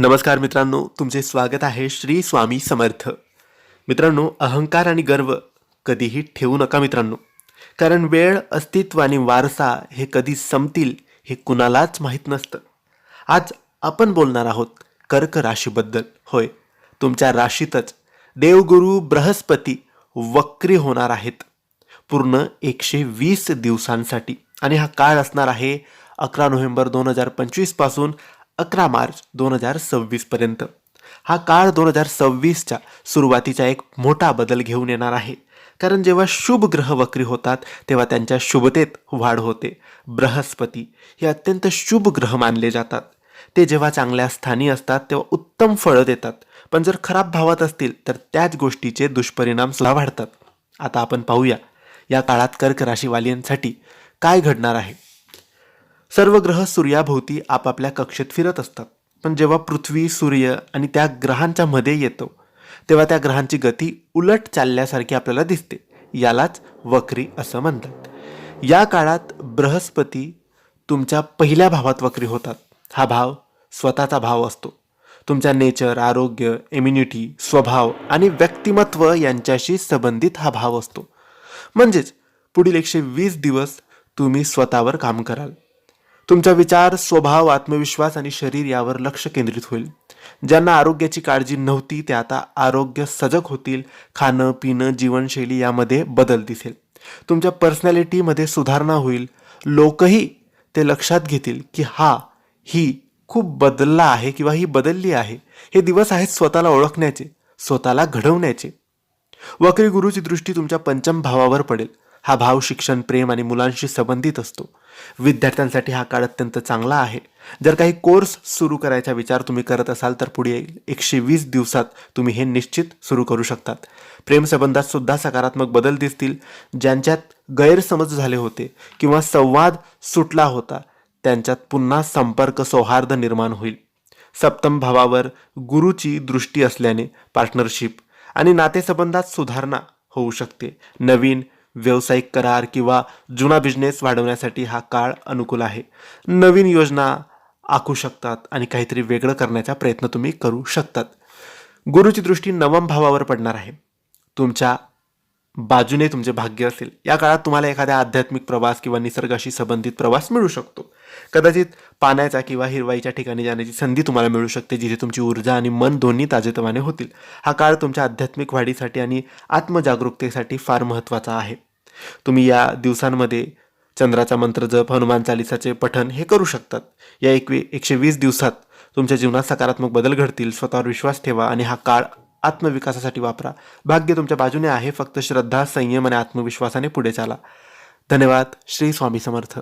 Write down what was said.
नमस्कार मित्रांनो तुमचे स्वागत आहे श्री स्वामी समर्थ. मित्रांनो अहंकार आणि गर्व कधीही ठेवू नका मित्रांनो. कारण वेळ अस्तित्व आणि वारसा हे कधी संपतील हे कुणालाच माहीत नसतं. आज आपण बोलणार आहोत कर्क राशीबद्दल. होय तुमच्या राशीतच देवगुरू बृहस्पती वक्री होणार आहेत. पूर्ण एकशे वीस दिवसांसाठी. आणि हा काळ असणार आहे अकरा नोव्हेंबर दोन हजार पंचवीसपासून अकरा मार्च दोन हजार सव्वीस पर्यंत. हा काळ दोन हजार सव्वीसच्या सुरुवातीचा एक मोठा बदल घेऊन येणार आहे. कारण जेव्हा शुभ ग्रह वक्री होतात तेव्हा त्यांच्या शुभतेत वाढ होते. बृहस्पती हे अत्यंत शुभ ग्रह मानले जातात. ते जेव्हा चांगल्या स्थानी असतात तेव्हा उत्तम फळं देतात. पण जर खराब भावात असतील तर त्याच गोष्टीचे दुष्परिणाम सुद्धा वाढतात. आता आपण पाहूया या काळात कर्क राशीवालियांसाठी काय घडणार आहे? सर्व ग्रह सूर्याभोवती आपापल्या कक्षेत फिरत असतात. पण जेव्हा पृथ्वी सूर्य आणि त्या ग्रहांच्या मध्ये येतो तेव्हा त्या ग्रहांची गती उलट चालल्यासारखी आपल्याला दिसते. यालाच वक्री असं म्हणतात. या काळात बृहस्पती तुमच्या पहिल्या भावात वक्री होतात. हा भाव स्वतःचा भाव असतो. तुमच्या नेचर आरोग्य इम्युनिटी स्वभाव आणि व्यक्तिमत्व यांच्याशी संबंधित हा भाव असतो. म्हणजेच पुढील एकशे वीस दिवस तुम्ही स्वतःवर काम कराल. तुमचा विचार स्वभाव आत्मविश्वास आणि शरीर यावर लक्ष केंद्रित होईल. ज्यांना आरोग्याची काळजी नव्हती ते आता आरोग्य सजग होतील. खाणं पिणं जीवनशैली यामध्ये बदल दिसेल. तुमच्या पर्सनॅलिटीमध्ये सुधारणा होईल. लोकही ते लक्षात घेतील की हा ही खूप बदलला आहे किंवा ही बदलली आहे. हे दिवस आहेत स्वतःला ओळखण्याचे स्वतःला घडवण्याचे. वक्री गुरुची दृष्टी तुमच्या पंचम भावावर पडेल. हा भाव शिक्षण प्रेम आणि मुलांशी संबंधित असतो. विद्यार्थ्यांसाठी हा काळ अत्यंत चांगला आहे. जर काही कोर्स सुरू करायचा विचार तुम्ही करत असाल तर पुढे एकशे वीस दिवसात तुम्ही हे निश्चित सुरू करू शकतात. प्रेमसंबंधात सुद्धा सकारात्मक बदल दिसतील. ज्यांच्यात गैरसमज झाले होते किंवा संवाद सुटला होता त्यांच्यात पुन्हा संपर्क सौहार्द निर्माण होईल. सप्तम भावावर गुरुची दृष्टी असल्याने पार्टनरशिप आणि नातेसंबंधात सुधारणा होऊ शकते. नवीन व्यावसायिक करार किंवा जुना बिझनेस वाढवण्यासाठी हा काळ अनुकूल आहे. नवीन योजना आखू शकतात आणि काहीतरी वेगळं करण्याचा प्रयत्न तुम्ही करू शकतात. गुरुची दृष्टी नवम भावावर पडणार आहे. तुमच्या बाजूने तुमचे भाग्य असेल. या काळात तुम्हाला एखाद्या आध्यात्मिक प्रवास किंवा निसर्गाशी संबंधित प्रवास मिळू शकतो. कदाचित पाण्याचा किंवा हिरवाईच्या ठिकाणी जाण्याची संधी तुम्हाला मिळू शकते जिथे तुमची ऊर्जा आणि मन दोन्ही ताजेतवाने होतील. हा काळ तुमच्या आध्यात्मिक वाढीसाठी आणि आत्मजागरूकतेसाठी फार महत्त्वाचा आहे. तुम्ही या दिवसांमध्ये चंद्राचा मंत्र जप हनुमान चालिसाचे पठण हे करू शकतात. या एकवी एकशे वीस दिवसात तुमच्या जीवनात सकारात्मक बदल घडतील. स्वतःवर विश्वास ठेवा आणि हा काळ आत्मविकासासाठी वापरा. भाग्य तुमच्या बाजूने आहे. फक्त श्रद्धा संयम आणि आत्मविश्वासाने पुढे चाला. धन्यवाद. श्री स्वामी समर्थ.